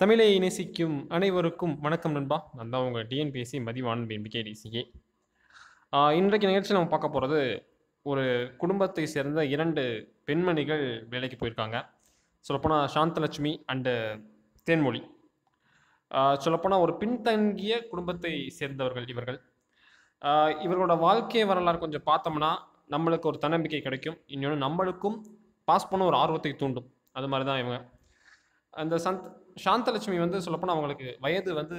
தமிழை நேசிக்கும் அனைவருக்கும் வணக்கம் நண்பா. நான் தான் உங்கள் டிஎன்பிஎஸ்சி மதிவான் பிகேடிசிஏ இன்றைக்கு நிகழ்ச்சியில் நம்ம பார்க்க போகிறது ஒரு குடும்பத்தை சேர்ந்த இரண்டு பெண்மணிகள் வேலைக்கு போயிருக்காங்க. சொல்லப்போனால் சாந்தலட்சுமி அண்டு தேன்மொழி. சொல்லப்போனால் ஒரு பின்தங்கிய குடும்பத்தை சேர்ந்தவர்கள் இவர்கள். இவர்களோட வாழ்க்கை வரலாறு கொஞ்சம் பார்த்தோம்னா நம்மளுக்கு ஒரு தன்னம்பிக்கை கிடைக்கும். இன்னொன்று நம்மளுக்கும் பாஸ் பண்ண ஒரு ஆர்வத்தை தூண்டும். அது மாதிரி தான் இவங்க. அந்த சந்த் சாந்தலட்சுமி வந்து சொல்லப்போனால் அவங்களுக்கு வயது வந்து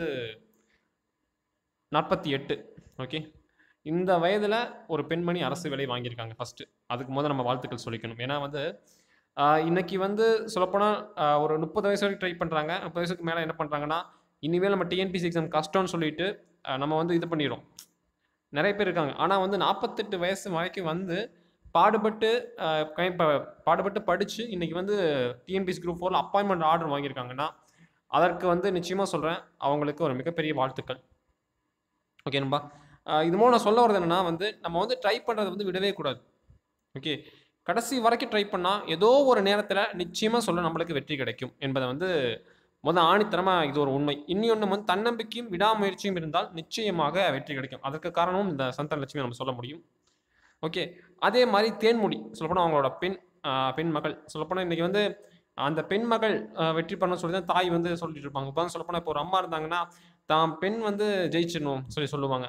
நாற்பத்தி எட்டு ஓகே இந்த வயதில் ஒரு பெண்மணி அரசு வேலை வாங்கியிருக்காங்க ஃபஸ்ட்டு அதுக்கு முதல் நம்ம வாழ்த்துக்கள் சொல்லிக்கணும். ஏன்னா வந்து இன்னைக்கு வந்து சொல்லப்போனால் ஒரு முப்பது வயசு வரைக்கும் ட்ரை பண்ணுறாங்க முப்பது வயசுக்கு மேலே என்ன பண்ணுறாங்கன்னா இனிமேல் நம்ம டிஎன்பிசி எக்ஸாம் கஷ்டம்னு சொல்லிட்டு நம்ம வந்து இது பண்ணிடுறோம். நிறைய பேர் இருக்காங்க. ஆனால் வந்து நாற்பத்தெட்டு வயசு வரைக்கும் வந்து பாடுபட்டு இப்போ பாடுபட்டு படித்து இன்னைக்கு வந்து டிஎன்பிசி குரூப் ஃபோரில் அப்பாயின்மெண்ட் ஆர்டர் வாங்கியிருக்காங்கன்னா அதற்கு வந்து நிச்சயமாக சொல்கிறேன் அவங்களுக்கு ஒரு மிகப்பெரிய வாழ்த்துக்கள். ஓகே நம்பா இது மூலம் நான் சொல்ல வரது என்னென்னா வந்து நம்ம வந்து ட்ரை பண்ணுறது வந்து விடவே கூடாது. ஓகே கடைசி வரைக்கும் ட்ரை பண்ணால் ஏதோ ஒரு நேரத்தில் நிச்சயமாக சொல்ல நம்மளுக்கு வெற்றி கிடைக்கும் என்பதை வந்து முதல் ஆணித்தரமாக இது ஒரு உண்மை. இன்னொன்று வந்து தன்னம்பிக்கையும் விடாமுயற்சியும் இருந்தால் நிச்சயமாக வெற்றி கிடைக்கும். அதற்கு காரணமும் இந்த சந்தன லட்சுமி நம்ம சொல்ல முடியும். ஓகே. அதே மாதிரி தேன்மொழி சொல்லப்போனால் அவங்களோட பெண் பெண் மகள். சொல்லப்போனால் இன்றைக்கி வந்து அந்த பெண் மகள் வெற்றி பண்ண சொல்லி தான் தாய் வந்து சொல்லிட்டு இருப்பாங்க. இப்போ சொல்லப்போனால் இப்போ ஒரு அம்மா இருந்தாங்கன்னா தான் பெண் வந்து ஜெயிச்சிடணும் சொல்லி சொல்லுவாங்க.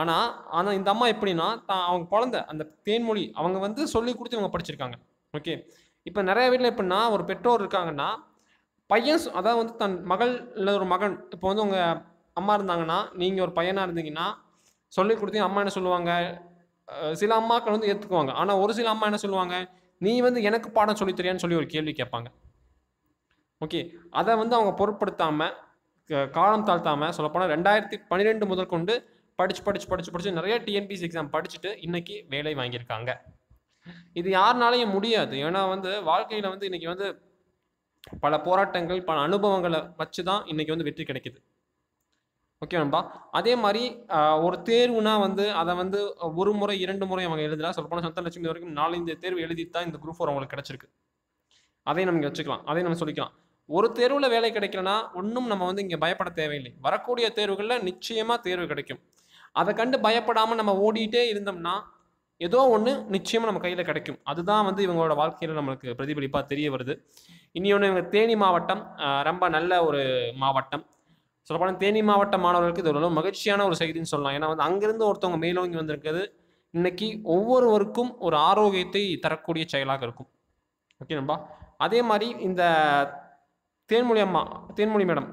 ஆனால் ஆனால் இந்த அம்மா எப்படின்னா தான் அவங்க குழந்த அந்த தேன்மொழி அவங்க வந்து சொல்லி கொடுத்து இவங்க படிச்சிருக்காங்க. ஓகே. இப்போ நிறைய வீட்டில் எப்படின்னா ஒரு பெற்றோர் இருக்காங்கன்னா பையன் அதாவது வந்து தன் மகள் இல்லை ஒரு மகன் இப்போ வந்து உங்கள் அம்மா இருந்தாங்கன்னா நீங்கள் ஒரு பையனாக இருந்தீங்கன்னா சொல்லி கொடுத்தீங்க அம்மா என்ன சொல்லுவாங்க? சில அம்மாக்கள் வந்து ஏற்றுக்குவாங்க ஆனால் ஒரு சில அம்மா என்ன சொல்லுவாங்க? நீ வந்து எனக்கு பாடம் சொல்லித்தரியான்னு சொல்லி ஒரு கேள்வி கேட்பாங்க. ஓகே. அதை வந்து அவங்க பொருட்படுத்தாமல் காலம் தாழ்த்தாமல் சொல்லப்போனால் ரெண்டாயிரத்தி பன்னிரெண்டு முதல் கொண்டு படிச்சு படிச்சு படிச்சு படிச்சு நிறைய டிஎன்பிசி எக்ஸாம் படிச்சுட்டு இன்னைக்கு வேலை வாங்கியிருக்காங்க. இது யாருனாலையும் முடியாது. ஏன்னா வந்து வாழ்க்கையில் வந்து இன்னைக்கு வந்து பல போராட்டங்கள் பல அனுபவங்களை வச்சு தான் இன்னைக்கு வந்து வெற்றி கிடைக்குது. ஓகே நண்பா. அதே மாதிரி ஒரு தேர்வுனா வந்து அதை வந்து ஒரு முறை இரண்டு முறை அவங்க எழுதலாம் சொல்லப்போனால் சொந்த லட்சுமி வரைக்கும் நாலஞ்சு தேர்வு எழுதி தான் இந்த குரூப் ஃபோர் அவங்களுக்கு கிடச்சிருக்கு. அதையும் நம்ம இங்கே வச்சுக்கலாம். அதையும் நம்ம சொல்லிக்கலாம். ஒரு தேர்வில் வேலை கிடைக்கலனா ஒன்றும் நம்ம வந்து இங்கே பயப்பட தேவையில்லை. வரக்கூடிய தேர்வுகளில் நிச்சயமாக தேர்வு கிடைக்கும். அதை கண்டு பயப்படாமல் நம்ம ஓடிட்டே இருந்தோம்னா ஏதோ ஒன்று நிச்சயமாக நம்ம கையில் கிடைக்கும். அதுதான் வந்து இவங்களோட வாழ்க்கையில் நம்மளுக்கு பிரதிபலிப்பாக தெரிய வருது. இனி ஒன்று இவங்க தேனி மாவட்டம் ரொம்ப நல்ல ஒரு மாவட்டம். சொல்லப்போனால் தேனி மாவட்ட மாணவர்களுக்கு இது ஒரு மகிழ்ச்சியான ஒரு செய்தின்னு சொல்லலாம். ஏன்னா வந்து அங்கிருந்து ஒருத்தவங்க மேலோங்கி வந்திருக்கிறது இன்னைக்கு ஒவ்வொருவருக்கும் ஒரு ஆரோக்கியத்தை தரக்கூடிய செயலாக இருக்கும். ஓகே நண்பா? அதே மாதிரி இந்த தேன்மொழி அம்மா தேன்மொழி மேடம்.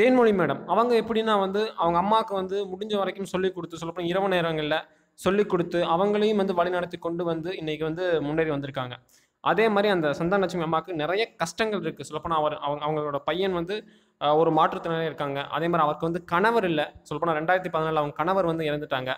தேன்மொழி மேடம் அவங்க எப்படின்னா வந்து அவங்க அம்மாவுக்கு வந்து முடிஞ்ச வரைக்கும் சொல்லிக் கொடுத்து சொல்லப்போனால் இரவு நேரங்களில் சொல்லிக் கொடுத்து அவங்களையும் வந்து வழிநடத்தி கொண்டு வந்து இன்னைக்கு வந்து முன்னேறி வந்திருக்காங்க. அதே மாதிரி அந்த சந்தானலட்சுமி அம்மாவுக்கு நிறைய கஷ்டங்கள் இருக்குது சொல்லப்போனால் அவர் அவங்க அவங்களோட பையன் வந்து ஒரு மாற்றுத்திறனாளி இருக்காங்க. அதே மாதிரி அவருக்கு வந்து கணவர் இல்லை. சொல்லப்போனால் ரெண்டாயிரத்தி பதினாலில் அவங்க கணவர் வந்து இறந்துட்டாங்க.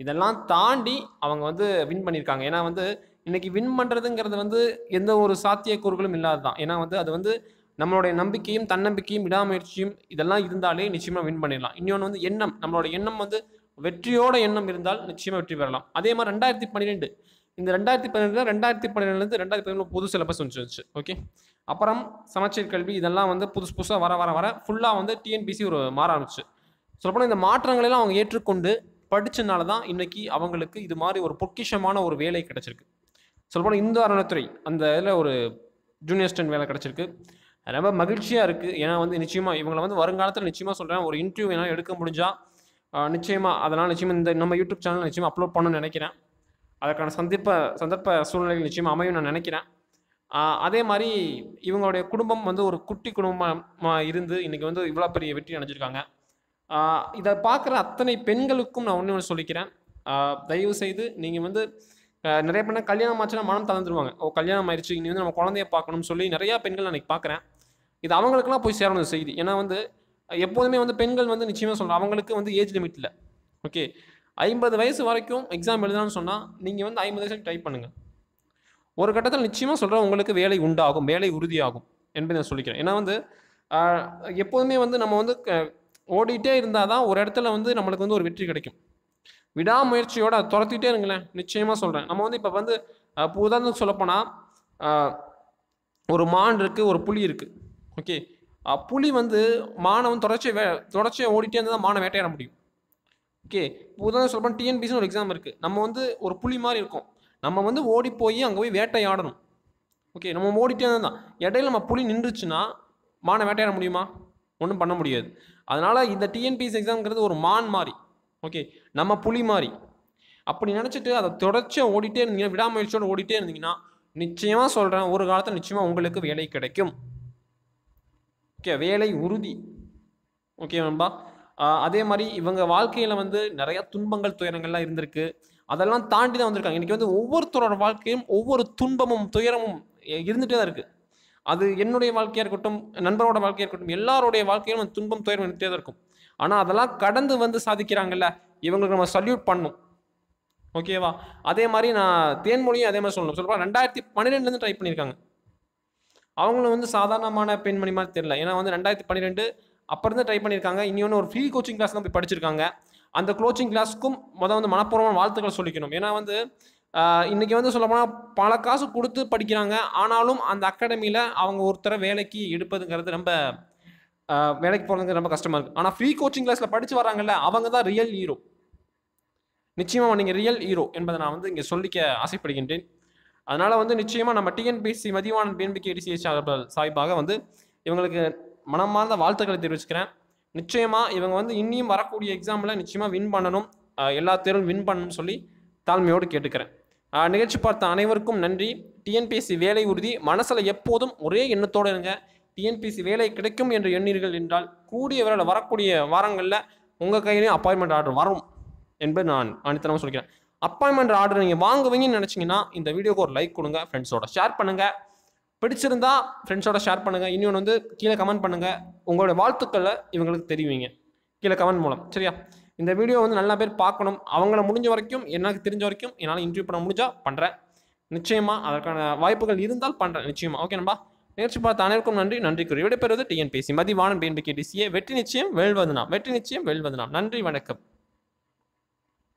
இதெல்லாம் தாண்டி அவங்க வந்து வின் பண்ணியிருக்காங்க. ஏன்னா வந்து இன்னைக்கு வின் பண்ணுறதுங்கிறது வந்து எந்த ஒரு சாத்தியக்கூறுகளும் இல்லாதது தான் ஏன்னா வந்து அது வந்து நம்மளுடைய நம்பிக்கையும் தன்னம்பிக்கையும் விடாமுயற்சியும் இதெல்லாம் இருந்தாலே நிச்சயமாக வின் பண்ணிடலாம். இன்னொன்று வந்து எண்ணம். நம்மளோட எண்ணம் வந்து வெற்றியோட எண்ணம் இருந்தால் நிச்சயமாக வெற்றி பெறலாம். அதே மாதிரி ரெண்டாயிரத்தி பன்னிரெண்டு இந்த ரெண்டாயிரத்தி பன்னிரெண்டு ரெண்டாயிரத்தி பன்னெண்டுலேருந்து ரெண்டாயிரத்தி பதினொன்று புது சிலபஸ் வந்துச்சு ஓகே அப்புறம் சமச்சீர் கல்வி இதெல்லாம் வந்து புதுசு புதுசாக வர வர வர ஃபுல்லாக வந்து டிஎன்பிசி ஒரு மாற ஆரம்பிச்சு. சொல்லப்போனால் இந்த மாற்றங்களெல்லாம் அவங்க ஏற்றுக்கொண்டு படித்தனால தான் இன்றைக்கி அவங்களுக்கு இது மாதிரி ஒரு பொக்கிஷமான ஒரு வேலை கிடச்சிருக்கு. சொல்லப்போனால் இந்து அறநிலைத்துறை அந்த இதில் ஒரு ஜூனியர் ஸ்டென்ட் வேலை கிடச்சிருக்கு. ரொம்ப மகிழ்ச்சியாக இருக்குது ஏன்னா வந்து நிச்சயமாக இவங்களை வந்து வருங்காலத்தில் நிச்சயமாக சொல்கிறேன் ஒரு இன்டர்வியூ வேணால் எடுக்க முடிஞ்சால் நிச்சயமாக அதனால் நிச்சயமாக இந்த நம்ம யூடியூப் சேனல் நிச்சயமாக அப்லோட் பண்ணணும்னு நினைக்கிறேன். அதற்கான சந்தர்ப்ப சந்தர்ப்ப சூழ்நிலைகள் நிச்சயமாக அமையும் நான் நினைக்கிறேன். அதே மாதிரி இவங்களுடைய குடும்பம் வந்து ஒரு குட்டி குடும்பமாக இருந்து இன்றைக்கி வந்து இவ்வளோ பெரிய வெற்றி அடைஞ்சிருக்காங்க. இதை பார்க்குற அத்தனை பெண்களுக்கும் நான் ஒன்று ஒன்று சொல்லிக்கிறேன். தயவு செய்து நீங்கள் வந்து நிறைய பேர் கல்யாணம் ஆச்சுன்னா மனம் தளர்ந்துருவாங்க. ஓ கல்யாணம் ஆயிடுச்சு இனி வந்து நம்ம குழந்தைய பார்க்கணும்னு சொல்லி நிறையா பெண்கள் நான் பார்க்குறேன். இது அவங்களுக்குலாம் போய் சேரணும் செய்தி. ஏன்னா வந்து எப்போதுமே வந்து பெண்கள் வந்து நிச்சயமாக சொல்கிறேன் அவங்களுக்கு வந்து ஏஜ் லிமிட் இல்லை. ஓகே? ஐம்பது வயசு வரைக்கும் எக்ஸாம் எழுதலாம்னு சொன்னால் நீங்கள் வந்து ஐம்பது வயசு ட்ரை பண்ணுங்கள் ஒரு கட்டத்தில் நிச்சயமாக சொல்கிறேன் உங்களுக்கு வேலை உண்டாகும் வேலை உறுதியாகும் என்பதை நான் சொல்லிக்கிறேன். ஏன்னா வந்து எப்போதுமே வந்து நம்ம வந்து க- ஓடிட்டே இருந்தால் தான் ஒரு இடத்துல வந்து நம்மளுக்கு வந்து ஒரு வெற்றி கிடைக்கும். விடாமுயற்சியோட துரத்திட்டே இருங்களேன் நிச்சயமாக சொல்கிறேன் நம்ம வந்து இப்போ வந்து ஆஹ், உதாரணத்துக்கு சொல்லப்போனால் ஒரு மான் இருக்குது ஒரு புலி இருக்குது ஓகே? புலி வந்து மானவன் தொடர்ச்சியை வே தொடர்ச்சியாக ஓடிட்டே இருந்தால் தான் மானை வேட்டையாட முடியும். ஓகே உதாரணம் சொல்லப்போனால் டிஎன்பிசின்னு ஒரு எக்ஸாம் இருக்குது நம்ம வந்து ஒரு புலி மாதிரி இருக்கும். நம்ம வந்து ஓடி போய் அங்கே போய் வேட்டையாடணும். ஓகே நம்ம ஓடிட்டே தான் இடையில நம்ம புலி நின்றுச்சுன்னா மானை வேட்டையாட முடியுமா? ஒன்றும் பண்ண முடியாது. அதனால் இந்த டிஎன்பிஎஸ் எக்ஸாம்ங்கிறது ஒரு மான் மாதிரி ஓகே நம்ம புலி மாதிரி அப்படி நினச்சிட்டு அதை தொடர்ச்சியாக ஓடிட்டே இருந்தீங்கன்னா விடாமுயற்சியோடு ஓடிட்டே இருந்தீங்கன்னா நிச்சயமாக சொல்கிறேன் ஒரு காலத்தில் நிச்சயமாக உங்களுக்கு வேலை கிடைக்கும். ஓகே வேலை உறுதி. ஓகே நண்பா? அதே மாதிரி இவங்க வாழ்க்கையில் வந்து நிறைய துன்பங்கள் துயரங்கள்லாம் இருந்திருக்கு. அதெல்லாம் தாண்டி தான் வந்திருக்காங்க. இன்றைக்கி வந்து ஒவ்வொருத்தரோட வாழ்க்கையும் ஒவ்வொரு துன்பமும் துயரமும் இருந்துகிட்டே தான் இருக்குது அது என்னுடைய வாழ்க்கையாக இருக்கட்டும் நண்பரோட வாழ்க்கையாக இருக்கட்டும் எல்லாருடைய வாழ்க்கையிலும் அந்த துன்பம் துயரம் இருந்துகிட்டே தான் இருக்கும். ஆனால் அதெல்லாம் கடந்து வந்து சாதிக்கிறாங்கல்ல இவங்களுக்கு நம்ம சல்யூட் பண்ணணும். ஓகேவா அதே மாதிரி நான் தேன்மொழியும் அதே மாதிரி சொல்லணும். சொல்லப்போ ரெண்டாயிரத்தி பன்னிரெண்டுலேருந்து ட்ரை பண்ணியிருக்காங்க. அவங்களும் வந்து சாதாரணமான பெண்மணி மாதிரி தெரியல. ஏன்னா வந்து ரெண்டாயிரத்தி பன்னிரெண்டு அப்போ இருந்து ட்ரை பண்ணியிருக்காங்க இனி ஒன்று ஒரு ஃப்ரீ கோச்சிங் கிளாஸ் தான் போய் படிச்சிருக்காங்க. அந்த கோச்சிங் கிளாஸ்க்கும் மொதல் வந்து மனப்பூர்வமான வாழ்த்துக்கள் சொல்லிக்கணும். ஏன்னா வந்து இன்றைக்கி இன்னைக்கு வந்து சொல்லப்போனால் பல காசு கொடுத்து படிக்கிறாங்க. ஆனாலும் அந்த அகாடமியில் அவங்க ஒருத்தரை வேலைக்கு எடுப்பதுங்கிறது ரொம்ப வேலைக்கு போகிறது ரொம்ப கஷ்டமாக இருக்குது ஆனால் ஃப்ரீ கோச்சிங் கிளாஸில் படித்து வராங்கல்ல அவங்க தான் ரியல் ஹீரோ நிச்சயமாக நீங்கள் ரியல் ஹீரோ என்பதை நான் வந்து இங்கே சொல்லிக்க ஆசைப்படுகின்றேன். அதனால் வந்து நிச்சயமாக நம்ம டிஎன்பிஎஸ்சி மதிவானன் பிஎன்பிகே டிசிஎஸ் சாய்பாக வந்து இவங்களுக்கு மனமார்ந்த வாழ்த்துக்களை தெரிவிச்சுக்கிறேன். நிச்சயமாக இவங்க வந்து இன்னியும் வரக்கூடிய எக்ஸாமில் நிச்சயமாக வின் பண்ணணும். எல்லா தேர்வும் வின் பண்ணணும்னு சொல்லி தாழ்மையோடு கேட்டுக்கிறேன். நிகழ்ச்சி பார்த்த அனைவருக்கும் நன்றி. டிஎன்பிஎஸ்சி வேலை உறுதி. மனசில் எப்போதும் ஒரே எண்ணத்தோடு இருங்க. டிஎன்பிஎஸ்சி வேலை கிடைக்கும் என்று எண்ணீர்கள் என்றால் கூடிய விரைவில் வரக்கூடிய வாரங்களில் உங்கள் கையிலையும் அப்பாயின்மெண்ட் ஆர்டர் வரும் என்பது நான் அனித்தனமாக சொல்லிக்கிறேன். அப்பாயின்மெண்ட் ஆர்டர் நீங்கள் வாங்குவீங்கன்னு நினச்சிங்கன்னா இந்த வீடியோக்கு ஒரு லைக் கொடுங்க ஃப்ரெண்ட்ஸோட ஷேர் பண்ணுங்கள் பிடிச்சிருந்தா ஃப்ரெண்ட்ஸோட ஷேர் பண்ணுங்கள் இன்னொன்று வந்து கீழே கமெண்ட் பண்ணுங்கள் உங்களோட வாழ்த்துக்களை இவங்களுக்கு தெரிவிங்க. கீழே கமெண்ட் மூலம். சரியா? இந்த வீடியோ வந்து நல்லா பேர் பார்க்கணும். அவங்கள முடிஞ்ச வரைக்கும் எனக்கு தெரிஞ்ச வரைக்கும் என்னால் இன்டர்வியூ பண்ண முடிஞ்சா பண்ணுறேன் நிச்சயமாக அதற்கான வாய்ப்புகள் இருந்தால் பண்ணுறேன் நிச்சயமாக ஓகே நம்பா நேற்று பார்த்த அனைவருக்கும் நன்றி. நன்றி கூறி விடைபெறுவது டிஎன்பிசி மதிவானன் பிஎன்பி டிசிஏ வெற்றி நிச்சயம் வெல்வது நாம். வெற்றி நிச்சயம் வெல்வது நாம். நன்றி வணக்கம்.